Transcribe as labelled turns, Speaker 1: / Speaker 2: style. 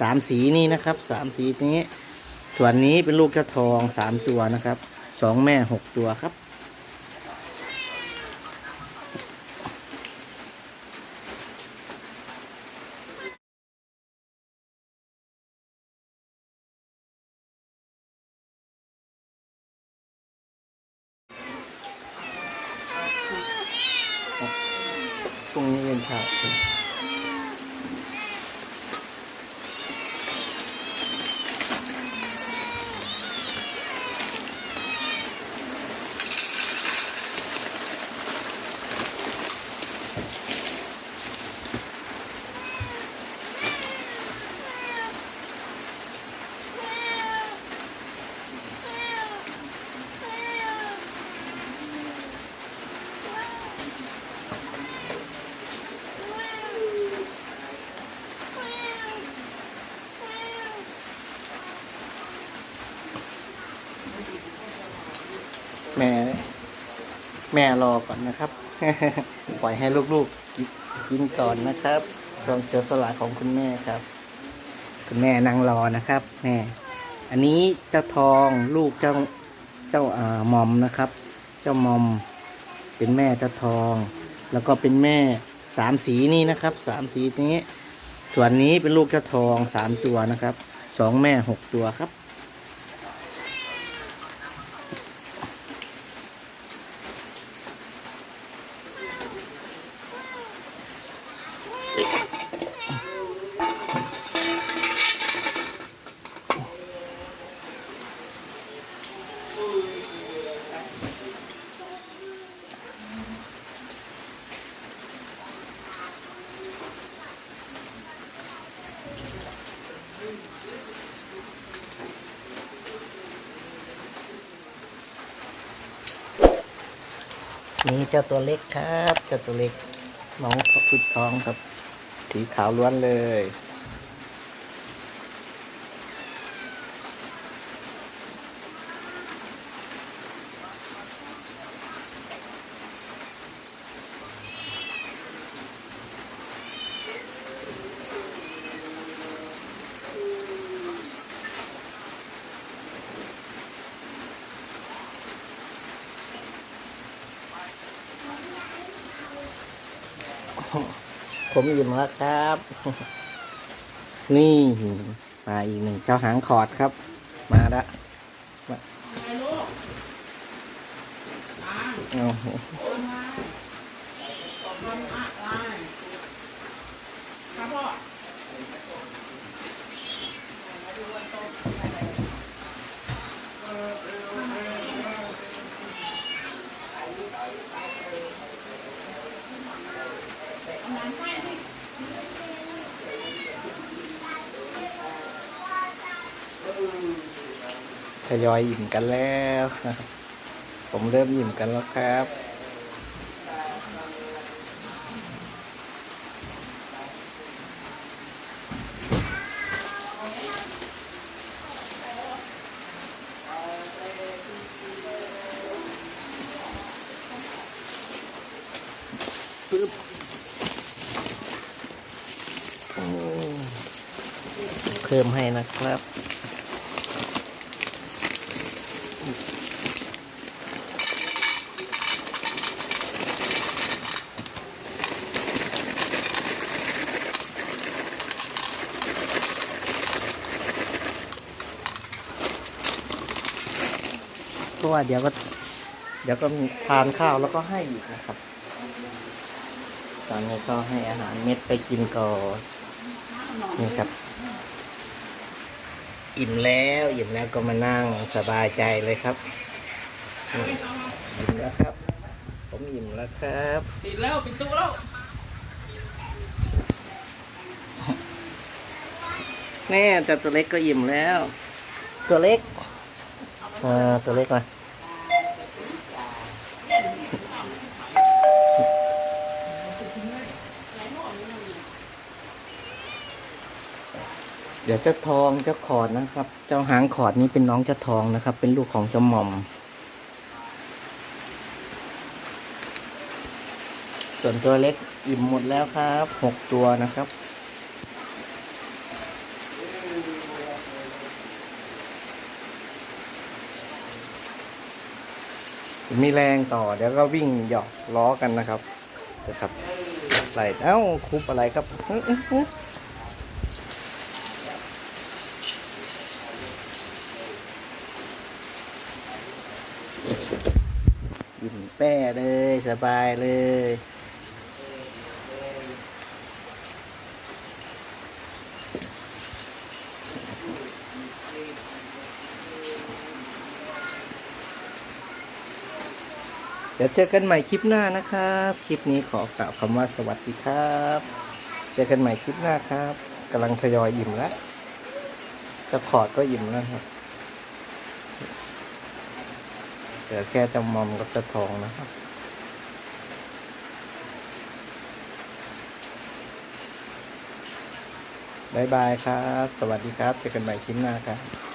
Speaker 1: สามสีนี้นะครับสามสีนี้ ส่วนนี้เป็นลูกเจ้าทองสามตัวนะครับสองแม่หกตัวครับพรุ่งนี้เป็นเช้า แม่ แม่รอก่อนนะครับ ปล่อยให้ลูกๆกินกินก่อนนะครับความเสียสละของคุณแม่ครับ คุณแม่นั่งรอนะครับ แม่ อันนี้เจ้าทองลูกเจ้าเจ้าอ่ามอมนะครับ เจ้ามอม เป็นแม่เจ้าทอง แล้วก็เป็นแม่สามสีนี้นะครับสามสีนี้ ส่วนนี้เป็นลูกเจ้าทองสามตัวนะครับสองแม่หกตัวครับ นี่เจ้าตัวเล็กครับ เจ้าตัวเล็กน้องพุดท้องครับ สีขาวล้วนเลย ผมอิ่มแล้วครับ นี่มาอีกหนึ่งเจ้าหางขอดครับ มาละมาโอ้โห ทยอยอิ่มกันแล้วผมเริ่มอิ่มกันแล้วครับปึ๊บเพิ่มให้นะครับ เพราะว่าเดี๋ยวก็เดี๋ยวก็มีทานข้าวแล้วก็ให้อีกนะครับ ตอนนี้ก็ให้อาหารเม็ดไปกินก่อนนี่ครับ อิ่มแล้วอิ่มแล้วก็มานั่งสบายใจเลยครับนี่อิ่มแล้วครับ ผมอิ่มแล้วครับ
Speaker 2: ปิดแล้วปิดตู้แล้ว
Speaker 1: แม่แต่ตัวเล็กก็อิ่มแล้ว ตัวเล็ก อ่าตัวเล็กมาเดี๋ยวเจ้าทองเจ้าขอดนะครับ เจ้าหางขอดนี้เป็นน้องเจ้าทองนะครับ เป็นลูกของเจ้าหม่อม ส่วนตัวเล็กอิ่มหมดแล้วครับหกตัวนะครับ มีแรงต่อเดี๋ยวก็วิ่งหยอกล้อกันนะครับนะครับไหลเอ้าคุบอะไรครับยิ้มแป้เลยสบายเลย เดี๋ยวเจอกันใหม่คลิปหน้านะครับ คลิปนี้ขอกล่าวคำว่าสวัสดีครับ เจอกันใหม่คลิปหน้าครับกำลังทยอยอิ่มแล้วจะขอดก็อิ่มแล้วครับเหลือแค่จะมอมกับจะทองนะครับบายบายครับ สวัสดีครับ เจอกันใหม่คลิปหน้าครับ